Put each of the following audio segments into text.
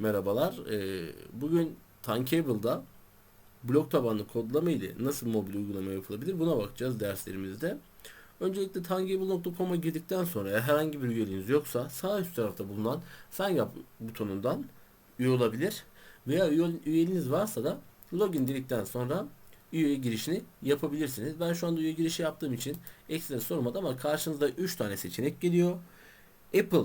Merhabalar. Ee, bugün Tankable'da blok tabanlı kodlama ile nasıl mobil uygulama yapılabilir buna bakacağız derslerimizde. Öncelikle tankable.com'a girdikten sonra herhangi bir üyeliğiniz yoksa sağ üst tarafta bulunan sign up butonundan üye olabilir. Veya üye- üyeliğiniz varsa da login dedikten sonra üye girişini yapabilirsiniz. Ben şu anda üye girişi yaptığım için ekstra sormadı ama karşınızda 3 tane seçenek geliyor. Apple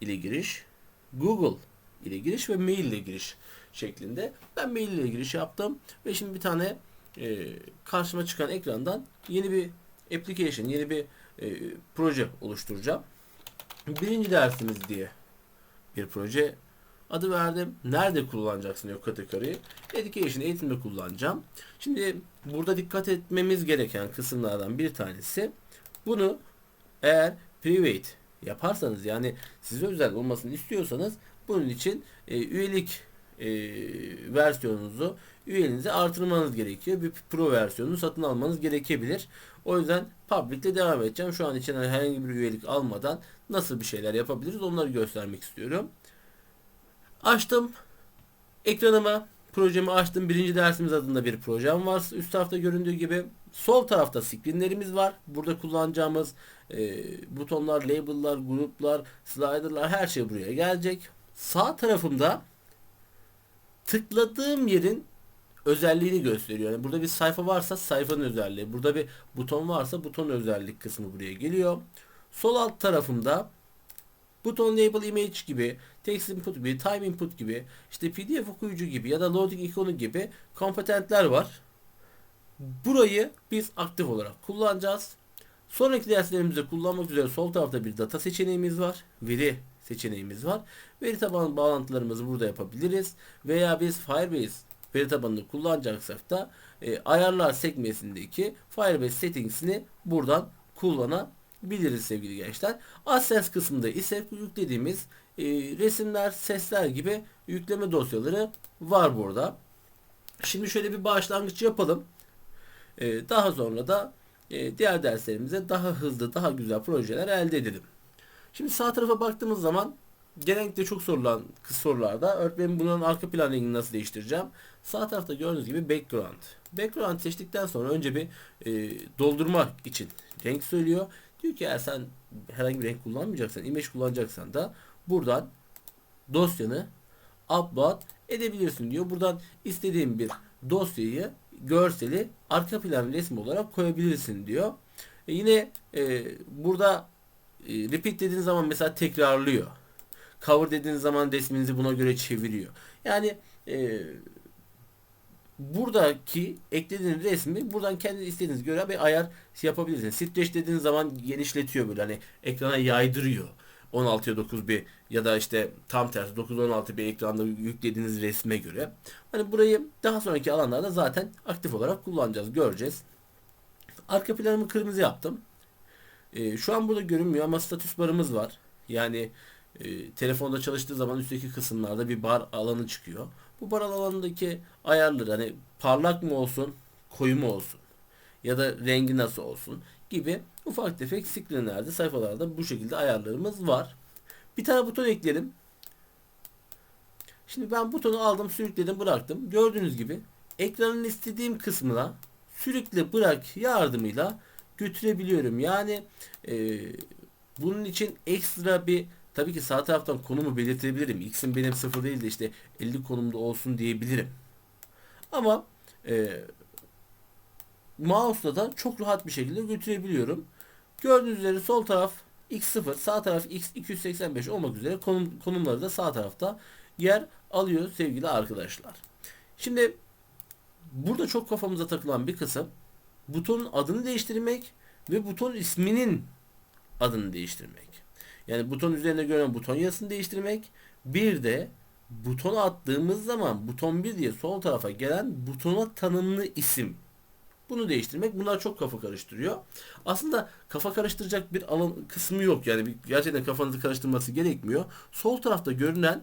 ile giriş, Google ile giriş ve mail ile giriş şeklinde. Ben mail ile giriş yaptım ve şimdi bir tane e, karşıma çıkan ekrandan yeni bir application, yeni bir e, proje oluşturacağım. Birinci dersimiz diye bir proje adı verdim. Nerede kullanacaksın diyor kategoriyi. Education eğitimde kullanacağım. Şimdi burada dikkat etmemiz gereken kısımlardan bir tanesi bunu eğer private yaparsanız yani size özel olmasını istiyorsanız bunun için e, üyelik e, versiyonunuzu üyeliğinizi artırmanız gerekiyor. Bir pro versiyonunu satın almanız gerekebilir. O yüzden public'te devam edeceğim. Şu an için herhangi bir üyelik almadan nasıl bir şeyler yapabiliriz onları göstermek istiyorum. Açtım ekranıma projemi açtım. Birinci dersimiz adında bir projem var. Üst tarafta göründüğü gibi. Sol tarafta screenlerimiz var. Burada kullanacağımız e, butonlar, label'lar, gruplar, slider'lar her şey buraya gelecek. Sağ tarafımda tıkladığım yerin özelliğini gösteriyor. Yani burada bir sayfa varsa sayfanın özelliği. Burada bir buton varsa buton özellik kısmı buraya geliyor. Sol alt tarafımda buton label image gibi, text input gibi, time input gibi, işte pdf okuyucu gibi ya da loading ikonu gibi kompetentler var. Burayı biz aktif olarak kullanacağız. Sonraki derslerimizde kullanmak üzere sol tarafta bir data seçeneğimiz var. Veri seçeneğimiz var. Veri tabanı bağlantılarımızı burada yapabiliriz. Veya biz Firebase veri tabanını kullanacaksak da e, ayarlar sekmesindeki Firebase settings'ini buradan kullanabiliriz sevgili gençler. AdSense kısmında ise yüklediğimiz e, resimler, sesler gibi yükleme dosyaları var burada. Şimdi şöyle bir başlangıç yapalım. E, daha sonra da e, diğer derslerimize daha hızlı, daha güzel projeler elde edelim. Şimdi sağ tarafa baktığımız zaman genellikle çok sorulan kısa sorularda öğretmenim bunun arka plan rengini nasıl değiştireceğim? Sağ tarafta gördüğünüz gibi background. Background seçtikten sonra önce bir e, doldurma için renk söylüyor. Diyor ki eğer sen herhangi bir renk kullanmayacaksan, image kullanacaksan da buradan dosyanı upload edebilirsin diyor. Buradan istediğin bir dosyayı, görseli arka plan resmi olarak koyabilirsin diyor. E yine e, burada repeat dediğiniz zaman mesela tekrarlıyor. Cover dediğiniz zaman resminizi buna göre çeviriyor. Yani e, buradaki eklediğiniz resmi buradan kendi istediğiniz göre bir ayar yapabilirsiniz. Stretch dediğiniz zaman genişletiyor böyle hani ekrana yaydırıyor. 16'ya 9 bir ya da işte tam tersi 9-16 bir ekranda yüklediğiniz resme göre. Hani burayı daha sonraki alanlarda zaten aktif olarak kullanacağız. Göreceğiz. Arka planımı kırmızı yaptım. E, şu an burada görünmüyor ama status barımız var. Yani e, telefonda çalıştığı zaman üstteki kısımlarda bir bar alanı çıkıyor. Bu bar alanındaki ayarları hani parlak mı olsun, koyu mu olsun ya da rengi nasıl olsun gibi ufak tefek screenlerde, sayfalarda bu şekilde ayarlarımız var. Bir tane buton ekleyelim. Şimdi ben butonu aldım, sürükledim, bıraktım. Gördüğünüz gibi ekranın istediğim kısmına sürükle bırak yardımıyla götürebiliyorum. Yani e, bunun için ekstra bir tabii ki sağ taraftan konumu belirtebilirim. X'in benim sıfır değil de işte 50 konumda olsun diyebilirim. Ama e, mouse'la da çok rahat bir şekilde götürebiliyorum. Gördüğünüz üzere sol taraf X0, sağ taraf X285 olmak üzere konum, konumları da sağ tarafta yer alıyor sevgili arkadaşlar. Şimdi burada çok kafamıza takılan bir kısım butonun adını değiştirmek ve buton isminin adını değiştirmek. Yani buton üzerinde görünen buton yazısını değiştirmek. Bir de butona attığımız zaman buton 1 diye sol tarafa gelen butona tanımlı isim. Bunu değiştirmek. Bunlar çok kafa karıştırıyor. Aslında kafa karıştıracak bir alan kısmı yok. Yani bir, gerçekten kafanızı karıştırması gerekmiyor. Sol tarafta görünen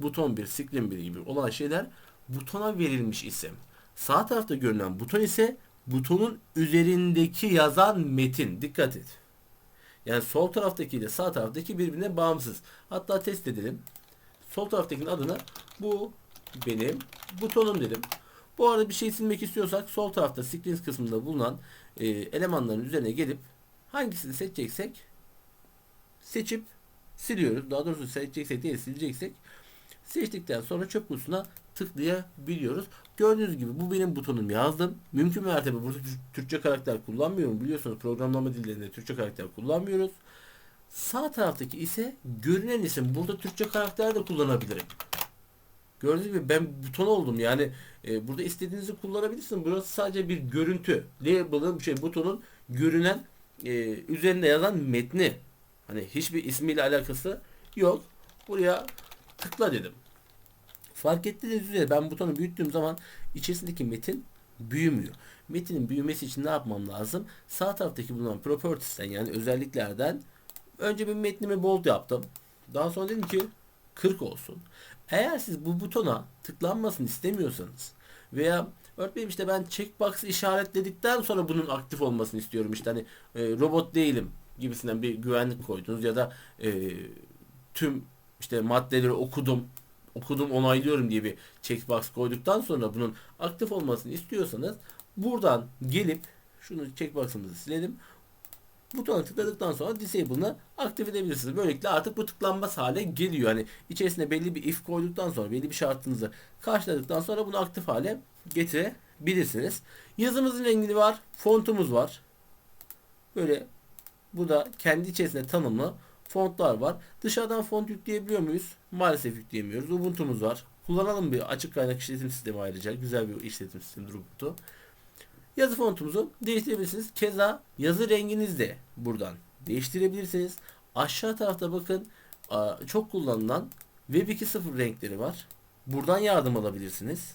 buton 1, screen 1 gibi olan şeyler butona verilmiş isim. Sağ tarafta görünen buton ise butonun üzerindeki yazan metin. Dikkat et. Yani sol taraftaki ile sağ taraftaki birbirine bağımsız. Hatta test edelim. sol taraftakinin adını bu benim butonum dedim. Bu arada bir şey silmek istiyorsak sol tarafta screens kısmında bulunan e, elemanların üzerine gelip hangisini seçeceksek seçip siliyoruz. Daha doğrusu seçeceksek değil sileceksek seçtikten sonra çöp kutusuna tıklayabiliyoruz. Gördüğünüz gibi bu benim butonum yazdım. Mümkün mertebe burada Tür- Türkçe karakter kullanmıyorum. Biliyorsunuz programlama dillerinde Türkçe karakter kullanmıyoruz. Sağ taraftaki ise görünen isim. Burada Türkçe karakter de kullanabilirim. Gördüğünüz gibi ben buton oldum. Yani e, burada istediğinizi kullanabilirsiniz. Burası sadece bir görüntü. Label'ın şey butonun görünen e, üzerinde yazan metni. Hani hiçbir ismiyle alakası yok. Buraya tıkla dedim. Fark ettiğiniz üzere ben butonu büyüttüğüm zaman içerisindeki metin büyümüyor. Metinin büyümesi için ne yapmam lazım? Sağ taraftaki bulunan properties'ten yani özelliklerden önce bir metnimi bold yaptım. Daha sonra dedim ki 40 olsun. Eğer siz bu butona tıklanmasını istemiyorsanız veya örneğin işte ben checkbox işaretledikten sonra bunun aktif olmasını istiyorum işte hani e, robot değilim gibisinden bir güvenlik koydunuz ya da e, tüm işte maddeleri okudum okudum onaylıyorum diye bir checkbox koyduktan sonra bunun aktif olmasını istiyorsanız buradan gelip şunu checkbox'ımızı silelim. Butona tıkladıktan sonra disable'ını aktif edebilirsiniz. Böylelikle artık bu tıklanmaz hale geliyor. Yani içerisine belli bir if koyduktan sonra belli bir şartınızı karşıladıktan sonra bunu aktif hale getirebilirsiniz. Yazımızın rengi var. Fontumuz var. Böyle bu da kendi içerisinde tanımlı fontlar var. Dışarıdan font yükleyebiliyor muyuz? Maalesef yükleyemiyoruz. Ubuntu'muz var. Kullanalım bir açık kaynak işletim sistemi ayrıca. Güzel bir işletim sistemidir Ubuntu. Yazı fontumuzu değiştirebilirsiniz. Keza yazı renginiz de buradan değiştirebilirsiniz. Aşağı tarafta bakın çok kullanılan Web 2.0 renkleri var. Buradan yardım alabilirsiniz.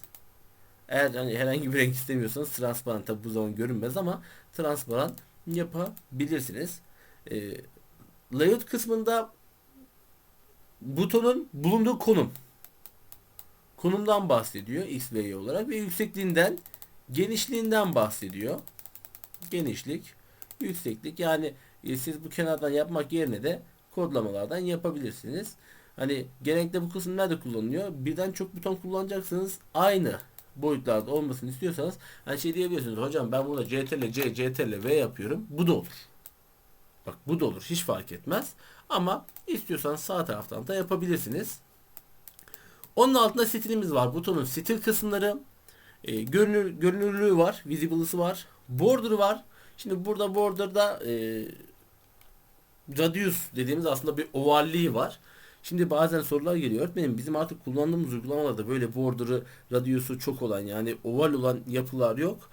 Eğer hani herhangi bir renk istemiyorsanız transparan tabi bu zaman görünmez ama transparan yapabilirsiniz. Ee, layout kısmında butonun bulunduğu konum konumdan bahsediyor x ve y olarak ve yüksekliğinden genişliğinden bahsediyor. Genişlik, yükseklik yani e, siz bu kenardan yapmak yerine de kodlamalardan yapabilirsiniz. Hani genellikle bu kısım nerede kullanılıyor? Birden çok buton kullanacaksınız. Aynı boyutlarda olmasını istiyorsanız hani şey diyebilirsiniz. Hocam ben burada CTRL C, CTRL V yapıyorum. Bu da olur. Bak bu da olur. Hiç fark etmez. Ama istiyorsanız sağ taraftan da yapabilirsiniz. Onun altında stilimiz var. Butonun stil kısımları. E, görünür, görünürlüğü var. Visible'ısı var. Border'ı var. Şimdi burada border'da e, radius dediğimiz aslında bir ovalliği var. Şimdi bazen sorular geliyor. Öğretmenim bizim artık kullandığımız uygulamalarda böyle border'ı, radius'u çok olan yani oval olan yapılar yok.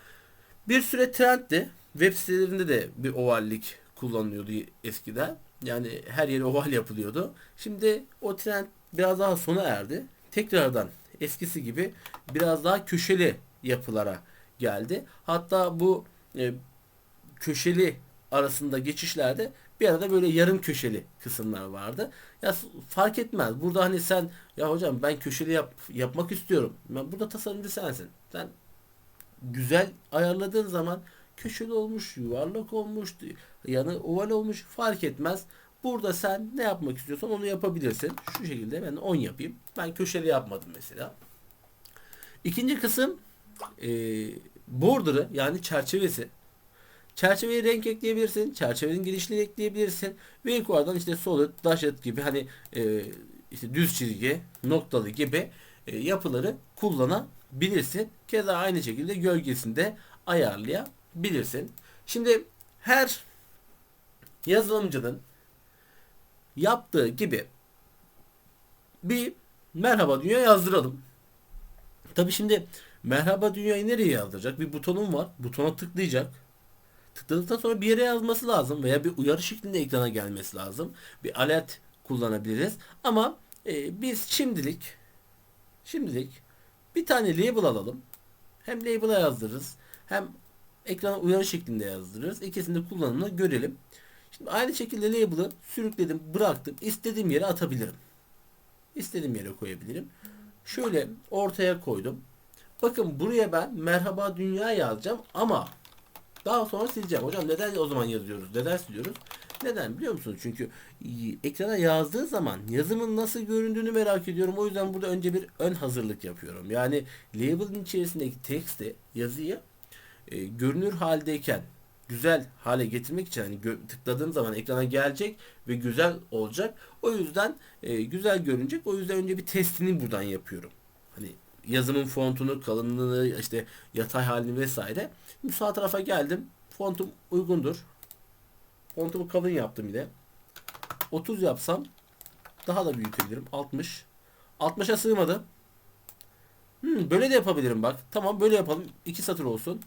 Bir süre trendti. Web sitelerinde de bir ovallik kullanılıyordu eskiden. Yani her yere oval yapılıyordu. Şimdi o trend biraz daha sona erdi. Tekrardan eskisi gibi biraz daha köşeli yapılara geldi. Hatta bu e, köşeli arasında geçişlerde bir arada böyle yarım köşeli kısımlar vardı. Ya fark etmez. Burada hani sen ya hocam ben köşeli yap, yapmak istiyorum. Ben burada tasarımcı sensin. Sen güzel ayarladığın zaman köşeli olmuş, yuvarlak olmuş, yanı oval olmuş fark etmez. Burada sen ne yapmak istiyorsan onu yapabilirsin. Şu şekilde ben 10 yapayım. Ben köşeli yapmadım mesela. İkinci kısım e, border'ı yani çerçevesi. Çerçeveye renk ekleyebilirsin. Çerçevenin genişliğini ekleyebilirsin. Ve yukarıdan işte solid, dashed gibi hani e, işte düz çizgi, noktalı gibi e, yapıları kullanabilirsin. Keza aynı şekilde gölgesini de ayarlayabilirsin. Şimdi her yazılımcının yaptığı gibi bir merhaba dünya yazdıralım. Tabi şimdi merhaba dünyayı nereye yazdıracak? Bir butonum var. Butona tıklayacak. Tıkladıktan sonra bir yere yazması lazım veya bir uyarı şeklinde ekrana gelmesi lazım. Bir alert kullanabiliriz. Ama e, biz şimdilik şimdilik bir tane label alalım. Hem label'a yazdırırız hem ekrana uyarı şeklinde yazdırırız. İkisini de kullanımını görelim. Şimdi aynı şekilde label'ı sürükledim, bıraktım. İstediğim yere atabilirim. İstediğim yere koyabilirim. Şöyle ortaya koydum. Bakın buraya ben merhaba dünya yazacağım ama daha sonra sileceğim. Hocam neden o zaman yazıyoruz? Neden siliyoruz? Neden biliyor musunuz? Çünkü ekrana yazdığı zaman yazımın nasıl göründüğünü merak ediyorum. O yüzden burada önce bir ön hazırlık yapıyorum. Yani label'ın içerisindeki teksti, yazıyı e, görünür haldeyken güzel hale getirmek için hani tıkladığım zaman ekrana gelecek ve güzel olacak. O yüzden e, güzel görünecek. O yüzden önce bir testini buradan yapıyorum. Hani yazımın fontunu, kalınlığını, işte yatay halini vesaire. Şimdi sağ tarafa geldim. Fontum uygundur. Fontumu kalın yaptım yine. 30 yapsam daha da büyütebilirim. 60. 60'a sığmadı. Hmm, böyle de yapabilirim bak. Tamam böyle yapalım. İki satır olsun.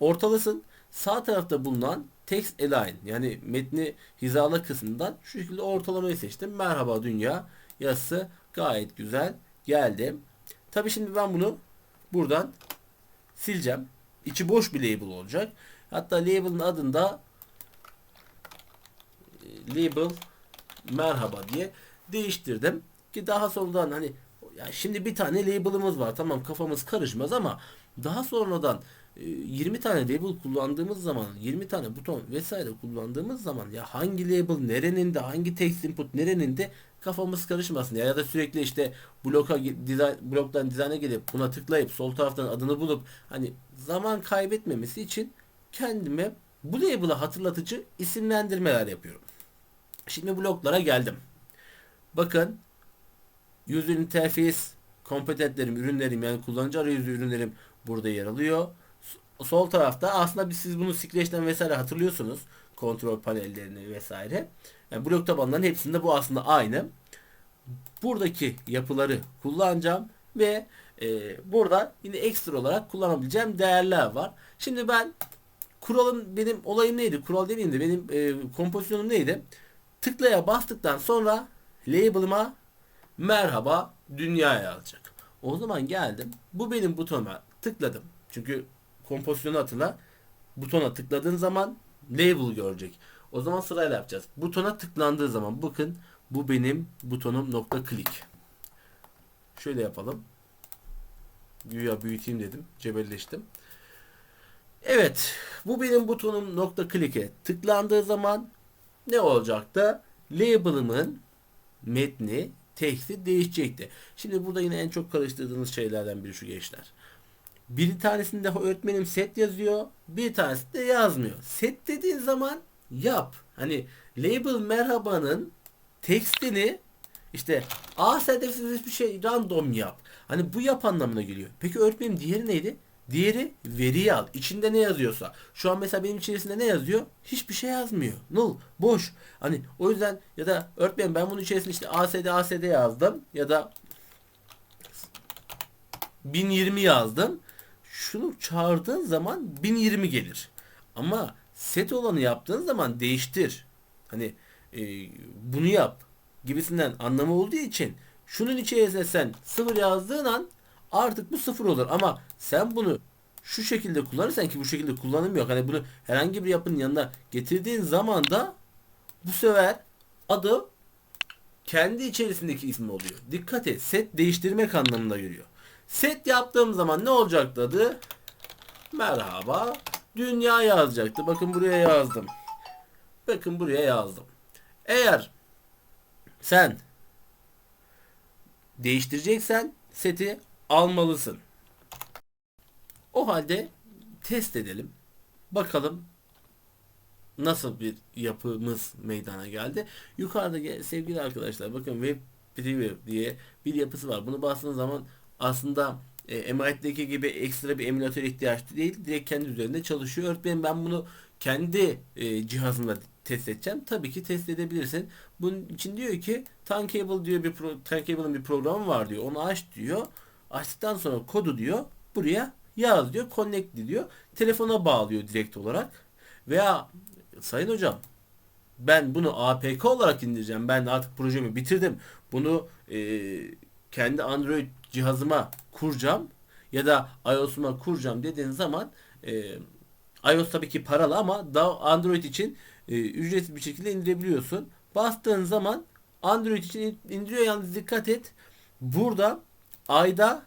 Ortalasın. Sağ tarafta bulunan text align yani metni hizala kısmından şu şekilde ortalamayı seçtim. Merhaba dünya yazısı gayet güzel geldi. Tabi şimdi ben bunu buradan sileceğim. İçi boş bir label olacak. Hatta label'ın adında e, label merhaba diye değiştirdim. Ki daha sonradan hani ya şimdi bir tane label'ımız var. Tamam kafamız karışmaz ama daha sonradan 20 tane label kullandığımız zaman 20 tane buton vesaire kullandığımız zaman ya hangi label nerenin de hangi text input nerenin de kafamız karışmasın ya, ya da sürekli işte bloka dizayn, bloktan dizayna gelip buna tıklayıp sol taraftan adını bulup hani zaman kaybetmemesi için kendime bu label'a hatırlatıcı isimlendirmeler yapıyorum. Şimdi bloklara geldim. Bakın user interface kompetentlerim, ürünlerim yani kullanıcı arayüzü ürünlerim burada yer alıyor. Sol tarafta aslında biz siz bunu Scratch'ten vesaire hatırlıyorsunuz. Kontrol panellerini vesaire. Yani blok tabanların hepsinde bu aslında aynı. Buradaki yapıları kullanacağım ve e, burada yine ekstra olarak kullanabileceğim değerler var. Şimdi ben kuralım benim olayım neydi? Kural demeyeyim de benim e, kompozisyonum neydi? Tıklaya bastıktan sonra label'ıma merhaba dünya yazacak. O zaman geldim. Bu benim butonuma tıkladım. Çünkü kompozisyonu hatırla. Butona tıkladığın zaman label görecek. O zaman sırayla yapacağız. Butona tıklandığı zaman bakın bu benim butonum nokta klik. Şöyle yapalım. Güya büyüteyim dedim. Cebelleştim. Evet. Bu benim butonum nokta klike tıklandığı zaman ne olacaktı? Label'ımın metni, teksti değişecekti. Şimdi burada yine en çok karıştırdığınız şeylerden biri şu gençler. Bir tanesinde öğretmenim set yazıyor. Bir tanesi de yazmıyor. Set dediğin zaman yap. Hani label merhabanın tekstini işte A sedefsiz bir şey random yap. Hani bu yap anlamına geliyor. Peki öğretmenim diğeri neydi? Diğeri veriyi al. İçinde ne yazıyorsa. Şu an mesela benim içerisinde ne yazıyor? Hiçbir şey yazmıyor. Null. Boş. Hani o yüzden ya da öğretmenim ben bunun içerisinde işte ASD ASD yazdım. Ya da 1020 yazdım. Şunu çağırdığın zaman 1020 gelir. Ama set olanı yaptığın zaman değiştir. Hani e, bunu yap gibisinden anlamı olduğu için şunun içerisine sen sıfır yazdığın an artık bu sıfır olur. Ama sen bunu şu şekilde kullanırsan ki bu şekilde kullanım. Hani bunu herhangi bir yapının yanına getirdiğin zaman da bu sefer adı kendi içerisindeki ismi oluyor. Dikkat et. Set değiştirmek anlamında geliyor. Set yaptığım zaman ne olacaktı adı? Merhaba. Dünya yazacaktı. Bakın buraya yazdım. Bakın buraya yazdım. Eğer sen değiştireceksen seti almalısın. O halde test edelim. Bakalım nasıl bir yapımız meydana geldi. Yukarıda sevgili arkadaşlar bakın web preview diye bir yapısı var. Bunu bastığınız zaman aslında e, Emirate'deki gibi ekstra bir emülatör ihtiyaç değil. Direkt kendi üzerinde çalışıyor. Öğretmenim ben bunu kendi e, cihazımda test edeceğim. Tabii ki test edebilirsin. Bunun için diyor ki Tankable diyor bir pro, Tankable'ın bir programı var diyor. Onu aç diyor. Açtıktan sonra kodu diyor. Buraya yaz diyor. Connect diyor. Telefona bağlıyor direkt olarak. Veya sayın hocam ben bunu APK olarak indireceğim. Ben artık projemi bitirdim. Bunu e, kendi Android cihazıma kuracağım ya da iOS'uma kuracağım dediğin zaman e, iOS tabii ki paralı ama daha Android için e, ücretsiz bir şekilde indirebiliyorsun. Bastığın zaman Android için in- indiriyor yalnız dikkat et. Burada ayda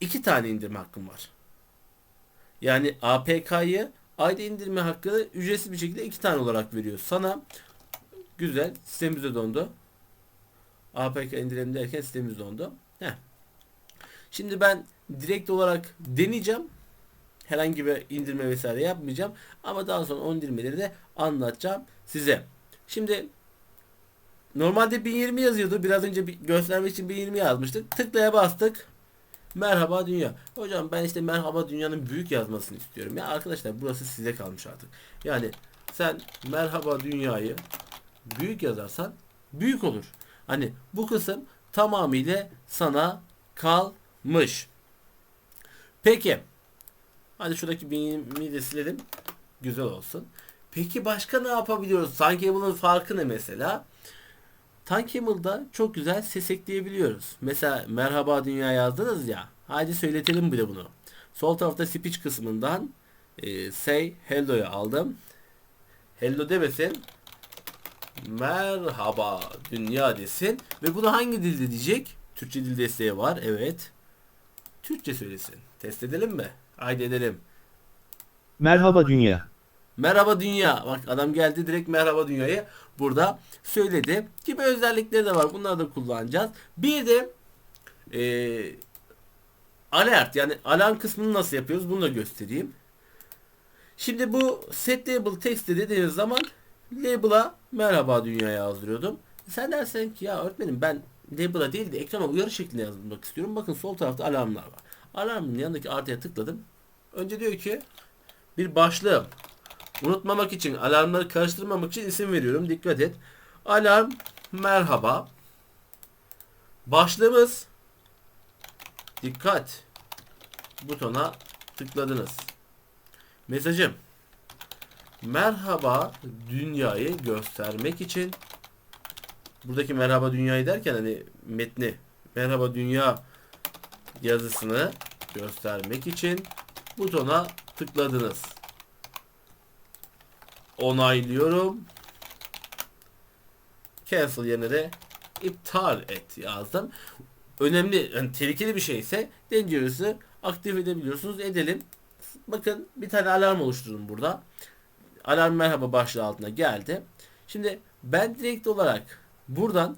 iki tane indirme hakkın var. Yani APK'yı ayda indirme hakkını ücretsiz bir şekilde iki tane olarak veriyor. Sana Güzel. Sistemimiz de dondu. APK indirelim derken sistemimiz dondu. Heh. Şimdi ben direkt olarak deneyeceğim. Herhangi bir indirme vesaire yapmayacağım. Ama daha sonra o indirmeleri de anlatacağım size. Şimdi normalde 1020 yazıyordu. Biraz önce bir göstermek için 1020 yazmıştık. Tıklaya bastık. Merhaba dünya. Hocam ben işte merhaba dünyanın büyük yazmasını istiyorum. Ya arkadaşlar burası size kalmış artık. Yani sen merhaba dünyayı büyük yazarsan büyük olur. Hani bu kısım tamamıyla sana kalmış. Peki. Hadi şuradaki binimi de silelim. Güzel olsun. Peki başka ne yapabiliyoruz? Tankable'ın farkı ne mesela? Tankable'da çok güzel ses ekleyebiliyoruz. Mesela merhaba dünya yazdınız ya. Hadi söyletelim bile bunu. Sol tarafta speech kısmından e, say hello'yu aldım. Hello demesin. Merhaba dünya desin. Ve bunu hangi dilde diyecek? Türkçe dil desteği var. Evet. Türkçe söylesin. Test edelim mi? Haydi edelim. Merhaba dünya. Merhaba dünya. Bak adam geldi direkt merhaba dünyayı burada söyledi. Gibi özellikleri de var. Bunları da kullanacağız. Bir de eee alert yani alarm kısmını nasıl yapıyoruz bunu da göstereyim. Şimdi bu set label text dediğiniz zaman label'a merhaba dünya yazdırıyordum. Sen dersen ki ya öğretmenim ben label'a değil de ekrana uyarı şeklinde yazmak istiyorum. Bakın sol tarafta alarmlar var. Alarmın yanındaki artıya tıkladım. Önce diyor ki bir başlığım. Unutmamak için, alarmları karıştırmamak için isim veriyorum. Dikkat et. Alarm merhaba. Başlığımız dikkat butona tıkladınız. Mesajım merhaba dünyayı göstermek için buradaki merhaba dünyayı derken hani metni merhaba dünya yazısını göstermek için butona tıkladınız. Onaylıyorum. Cancel yerine de iptal et yazdım. Önemli, yani tehlikeli bir şeyse Dangerous'ı aktif edebiliyorsunuz. Edelim. Bakın bir tane alarm oluşturdum burada. Alarm merhaba başlığı altına geldi. Şimdi ben direkt olarak buradan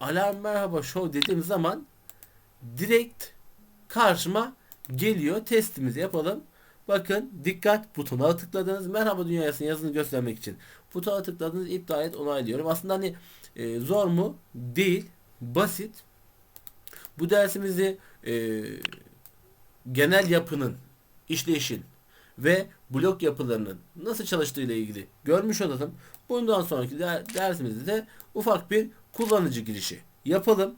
alarm merhaba show dediğim zaman direkt karşıma geliyor. Testimizi yapalım. Bakın dikkat butonuna tıkladınız. Merhaba dünyasının yazını göstermek için. Butona tıkladınız. iptal et onaylıyorum. Aslında hani e, zor mu? Değil. Basit. Bu dersimizi e, genel yapının, işleyişin ve blok yapılarının nasıl çalıştığı ile ilgili görmüş olalım. Bundan sonraki der, dersimizde de ufak bir kullanıcı girişi yapalım.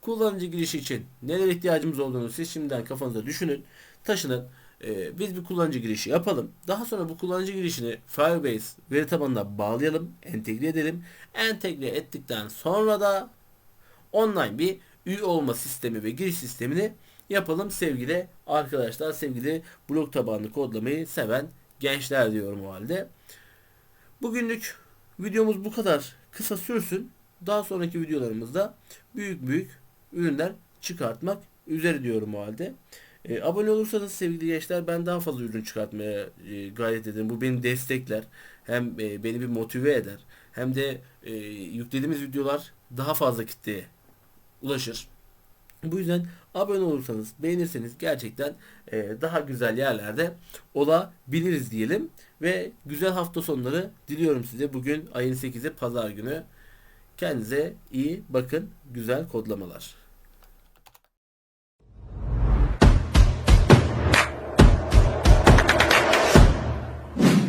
Kullanıcı girişi için neler ihtiyacımız olduğunu siz şimdiden kafanızda düşünün. Taşının. Ee, biz bir kullanıcı girişi yapalım. Daha sonra bu kullanıcı girişini Firebase veri tabanına bağlayalım. Entegre edelim. Entegre ettikten sonra da online bir üye olma sistemi ve giriş sistemini yapalım sevgili arkadaşlar. Sevgili blok tabanlı kodlamayı seven gençler diyorum o halde. Bugünlük videomuz bu kadar kısa sürsün. Daha sonraki videolarımızda büyük büyük ürünler çıkartmak üzere diyorum o halde. E, abone olursanız sevgili gençler ben daha fazla ürün çıkartmaya e, gayret ederim. Bu beni destekler. Hem e, beni bir motive eder. Hem de e, yüklediğimiz videolar daha fazla kitleye ulaşır. Bu yüzden abone olursanız, beğenirseniz gerçekten e, daha güzel yerlerde olabiliriz diyelim. Ve güzel hafta sonları diliyorum size. Bugün ayın 8'i pazar günü. Kendinize iyi bakın. Güzel kodlamalar.